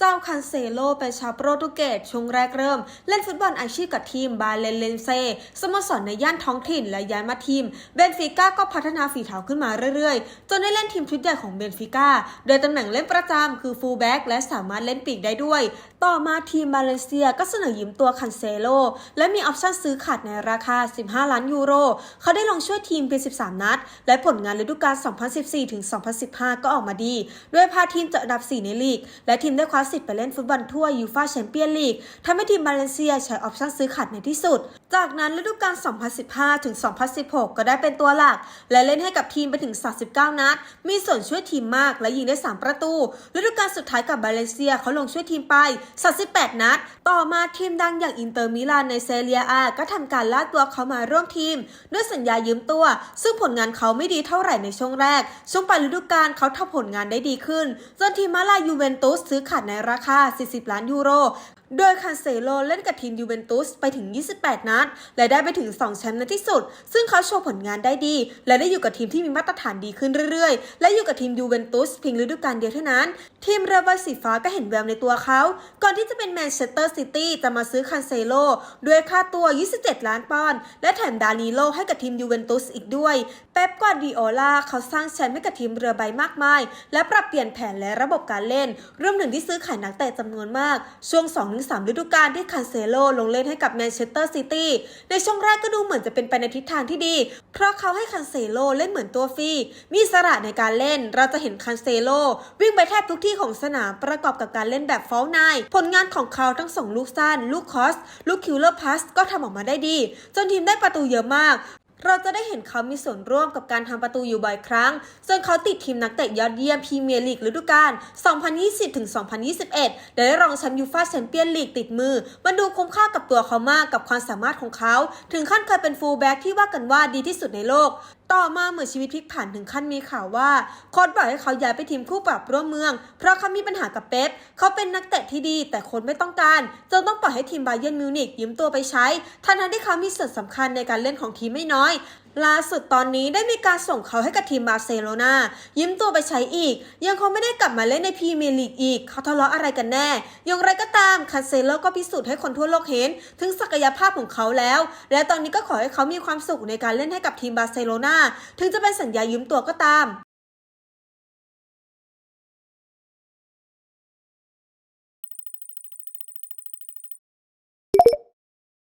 เจ้าคันเซโลเป็นชาวโปรตุเกสช่วงแรกเริ่ม เล่นฟุตบอลอาชีพกับทีมบาเลนเลนเซสโมสรในย่านท้องถิ่นและย้ายมาทีมเบนฟิก้าก็พัฒนาฝีเท้าขึ้นมาเรื่อยๆ จนได้เล่นทีมชุดใหญ่ของเบนฟิก้าโดยตำแหน่งเล่นประจำคือฟูลแบ็กและสามารถเล่นปีกได้ด้วย ต่อมาทีมบาเลนเซียก็เสนอยืมตัวคันเซโลและมีออปชั่นซื้อขาดในราคา 15 ล้านยูโร เขาได้ลงช่วยทีมเพียง 13 นัด และผลงานฤดูกาล 2014-2015 ก็ออกมาดี ด้วยพาทีมจะอันดับ 4 ในลีก และทีมได้คว้าสิทธิ์ไปเล่นฟุตบอลทั่วยูฟาแชมเปี้ยนลีกทำให้ทีมบาเลนเซียใช้ออปชั่นซื้อขาดในที่สุด จากนั้นฤดูกาล 2015-2016 ก็ได้เป็นตัวหลัก และเล่นให้กับทีมไปถึง 39 นัด มีส่วนช่วยทีมมากและยิงได้ 3 ประตู ฤดูกาลสุดท้ายกับบาเลนเซียเขาลงช่วยทีมไป 38 นัด ต่อมาทีมดังอย่างอินเตอร์มิลานในเซเรียอาก็ทำการล่าตัวเขามาร่วมทีม ด้วยสัญญายืมตัว ซึ่งผลงานเขาไม่ดีเท่าไหร่ในช่วงแรก ช่วงปลายฤดูกาลเขาทำผลงานได้ดีขึ้น จนทีมมาลายูเวนตุสซื้อขาดในราคา 40 ล้านยูโรโดยคานเซโลเล่นกับทีมยูเวนตุสไปถึง 28 นัด และได้ไปถึง 2 แชมป์ในที่สุด ซึ่งเขาโชว์ผลงานได้ดี และได้อยู่กับทีมที่มีมาตรฐานดีขึ้นเรื่อยๆ และอยู่กับทีมยูเวนตุสเพียงฤดูกาลเดียวเท่านั้น ทีมเรือใบสีฟ้าก็เห็นแววในตัวเขา ก่อนที่จะเป็นแมนเชสเตอร์ซิตี้จะมาซื้อคานเซโลด้วยค่าตัว 27 ล้านปอนด์ และแถมดานิโลให้กับทีมยูเวนตุสอีกด้วย เป๊ปกวาดิโอลาเขาสร้างแชมป์ให้กับทีมเรือใบมากมาย และปรับเปลี่ยนแผนและระบบการเล่น รวมถึงที่ซื้อขายนักเตะจำนวนมาก ช่วง2-3ฤดูกาลที่คันเซโลลงเล่นให้กับแมนเชสเตอร์ซิตี้ในช่วงแรกก็ดูเหมือนจะเป็นไปในทิศทางที่ดี เพราะเขาให้คันเซโลเล่นเหมือนตัวฟรี มีสระในการเล่น เราจะเห็นคันเซโลวิ่งไปแทบทุกที่ของสนามประกอบกับการเล่นแบบฟอลนายผลงานของเขาทั้งส่งลูกสั้น ลูกคอส ลูกคิวเลอร์พาสก็ทำออกมาได้ดี จนทีมได้ประตูเยอะมาก เราจะได้เห็นเขามีส่วนร่วมกับการทำประตูอยู่บ่อยครั้ง จนเขาติดทีมนักเตะยอดเยี่ยมพรีเมียร์ลีกฤดูกาล 2020-2021 และได้รองแชมป์ยูฟ่าแชมเปี้ยนลีกติดมือ มันดูคุ้มค่ากับตัวเขามากกับความสามารถของเขา ถึงขั้นเคยเป็นฟูลแบ็กที่ว่ากันว่าดีที่สุดในโลก ต่อมาเมื่อชีวิตพลิกผันถึงขั้นมีข่าวว่าโค้ชบอกให้เขาย้ายไปทีมคู่ปรับร่วมเมือง เพราะเขามีปัญหากับเป๊ปเขาเป็นนักเตะที่ดี แต่คนไม่ต้องการจนต้องปล่อยให้ทีมบาเยิร์นมิวนิกยืมตัวไปใช้ทั้งๆที่เขามีส่วนสำคัญในการเล่นของทีมไม่น้อย ล่าสุดตอนนี้ได้มีการส่งเขาให้กับทีมบาร์เซโลนายืมตัวไปใช้อีก ยังคงไม่ได้กลับมาเล่นในพรีเมียร์ลีกอีก เขาทะเลาะอะไรกันแน่ อย่างไรก็ตามคาเซโลก็พิสูจน์ให้คนทั่วโลกเห็น ถึงศักยภาพของเขาแล้ว และตอนนี้ก็ขอให้เขามีความสุขในการเล่นให้กับทีมบาร์เซโลนาถึงจะเป็นสัญญายืมตัวก็ตาม